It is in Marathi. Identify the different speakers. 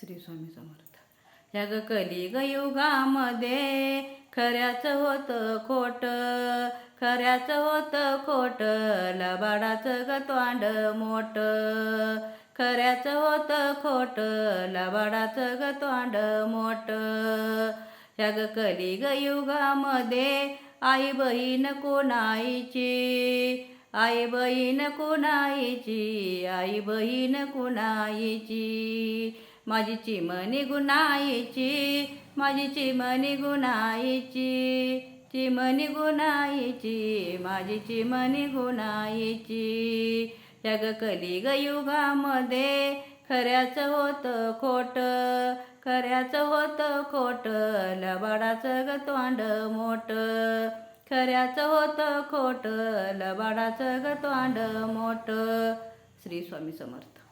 Speaker 1: श्री स्वामी समर्थ. या ग कलिग युगामध्ये खऱ्याचं होतं खोट खऱ्याचं होतं खोट लबाडाचं ग तोंड मोठ खऱ्याचं होतं खोट लबाडाचं ग तोंड मोठ. या ग कली गयुगामध्ये आई बहीण कोणाईची आई बहीण कोणाईची आई बहीण कोणाईची? माझी चिमणी गुणाईची माझी चिमणी गुणाईची चिमणी गुणाईची माझी चिमणी गुणाईची जग कलिग युगामध्ये खऱ्याचं होतं खोट खऱ्याचं होतं खोट लबाडाचं ग तोंड मोठ. खऱ्याचं होतं खोट लबाडाचं ग तोंड मोठ. श्री स्वामी समर्थ.